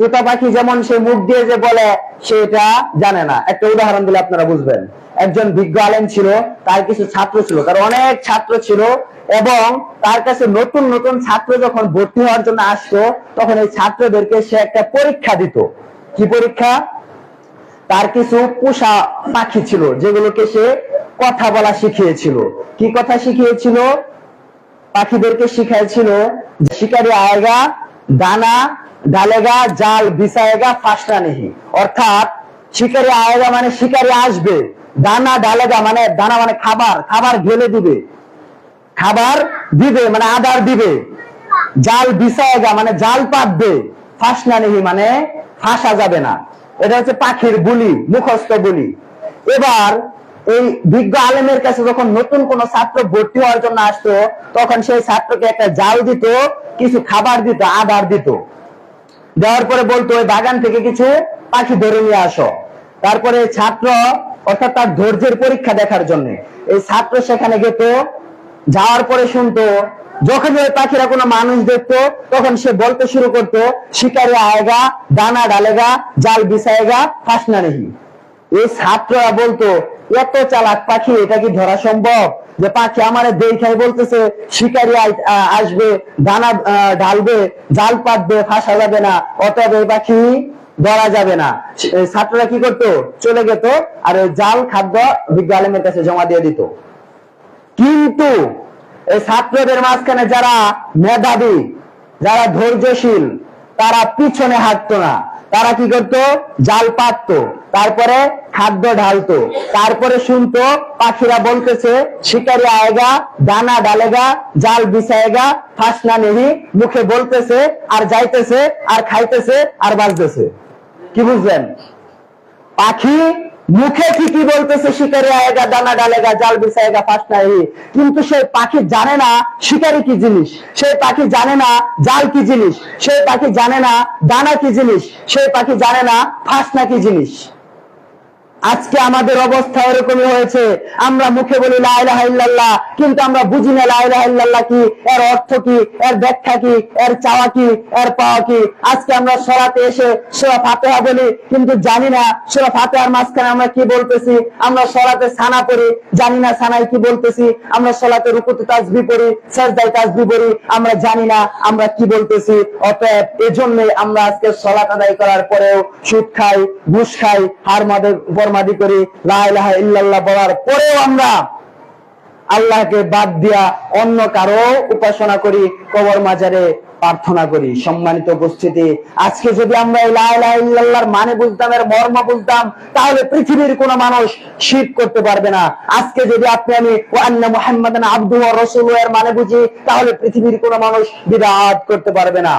তোতা পাখি যেমন সে মুখ দিয়ে যে বলে, সেটা জানে না। একটা উদাহরণ দিলে আপনারা বুঝবেন। একজন বিজ্ঞ আলেম ছিল, তার কিছু ছাত্র ছিল, তার অনেক ছাত্র ছিল, এবং তার কাছে নতুন নতুন ছাত্র যখন ভর্তি হওয়ার জন্য আসতো, তখন এই ছাত্রদেরকে সে একটা পরীক্ষা দিত। কি পরীক্ষা? তার কিছু পোষা পাখি ছিল, যেগুলোকে সে কথা বলা শিখিয়েছিল। কি কথা শিখিয়েছিল? পাখিদেরকে শিখাইছিল শিকারি আয়েগা, দানা ডালেগা, জাল, বিছায়েগা ফাঁসনা নেহি অর্থাৎ শিকারি আয়েগা মানে শিকারি আসবে। দানা, ডালেগা মানে দানা মানে খাবার খাবার ঢেলে দিবে। খাবার দিবে মানে আদার দিবে। জাল বিছায়েগা মানে জাল পাতবে। ফাঁসনা নেহি মানে ফাঁসা যাবে না। এটা হচ্ছে পাখির বুলি, মুখস্থ বুলি। এবার এই বিজ্ঞ আলেমের কাছে যখন নতুন কোন ছাত্র ভর্তি হওয়ার জন্য আসতো, তখন সেই ছাত্রকে একটা জাল দিত, কিছু খাবার দিত, আদার দিত। দেওয়ার পরে বলতো, ওই বাগান থেকে কিছু পাখি ধরে নিয়ে আসো। তারপরে ছাত্র, অর্থাৎ তার ধৈর্যের পরীক্ষা দেখার জন্য, এই ছাত্র সেখানে যেত যাওয়ার পরে শুনতো, যখন ওই পাখিরা কোনো মানুষ দেখতো, তখন সে বলতে শুরু করতো, শিকারি আয়েগা, দানা ডালেগা জাল বিছায়েগা ফাঁসনা নেহি। এই ছাত্ররা বলতো, এত চালাক পাখি, এটা কি ধরা সম্ভব? যে পাখি আমার দেখাই বলতেছে, শিকারি আসবে, দানা ঢালবে, জাল পাতবে, ফাঁসা যাবে না, অতএব এই পাখি ধরা যাবে না। ছাত্ররা কি করতো? চলে যেত আর জাল, খাদ্য বিজ্ঞ আলেমের কাছে জমা দিয়ে দিত। কিন্তু এই ছাত্রদের মাঝখানে যারা মেধাবী, যারা ধৈর্যশীল, তারা পিছনে হাঁটতো না। তারা কি করতো? জাল পাততো। তারপরে খাদ্য ঢালতো। তারপরে শুনতো, পাখিরা বলতেছে, শিকারি আয়েগা, দানা ডালেগা জাল বিছায়েগা, ফাঁসনা নেহি। মুখে বলতেছে, আর যাইতেছে, আর খাইতেছে, আর বাজতেছে কি বুঝলেন? পাখি মুখে ঠিকই বলতেছে, শিকারি আয়েগা, দানা ডালেগা জাল বিছায়েগা ফাঁস নাই কিন্তু সেই পাখি জানে না শিকারি কি জিনিস। সেই পাখি জানে না জাল কি জিনিস। সেই পাখি জানে না দানা কি জিনিস। সেই পাখি জানে না ফাঁসনা কি জিনিস। আজকে আমাদের অবস্থা এরকমই হয়েছে। আমরা মুখে বলি লা ইলাহা কিন্তু আমরা বুঝি না লা ইলাহা কি, এর অর্থ কি, এর ব্যাখ্যা কি, এর চাওয়া কি, এর পাওয়া কি। আজকে আমরা সরাতে এসে সূরা ফাতিহা বলি, কিন্তু জানি না সূরা ফাতিহার মাঝখানে আমরা কি বলতেছি। আমরা সরাতে সানা পড়ি, জানি না সানায় কি বলতেছি। আমরা সলাতে রুকুতে তাসবিহ পড়ি, সাজদায় তাসবিহ পড়ি, আমরা জানি না আমরা কি বলতেছি। অতএব এজন্যই আমরা আজকে সলাত আদায় করার পরেও সুদ খাই, ঘুষ খাই, হার মাদের উপর মাদি করি ইল্লাল্লাহ বলার পরেও আমরা আল্লাহকে বাদ দিয়া অন্য কারও উপাসনা করি, কবর মাজারে প্রার্থনা করি। সম্মানিত উপস্থিতি, আজকে যদি আমরা এই লা ইলাহা ইল্লাল্লাহর মানে বুঝতাম, এর মর্ম বুঝতাম, তাহলে পৃথিবীর কোনো মানুষ শির করতে পারবে না। আজকে যদি আপনি আমি আন্না মুহাম্মাদান আব্দুহু ওয়া এর মানে বুঝি, তাহলে পৃথিবীর কোনো মানুষ বিদআত করতে পারবে না।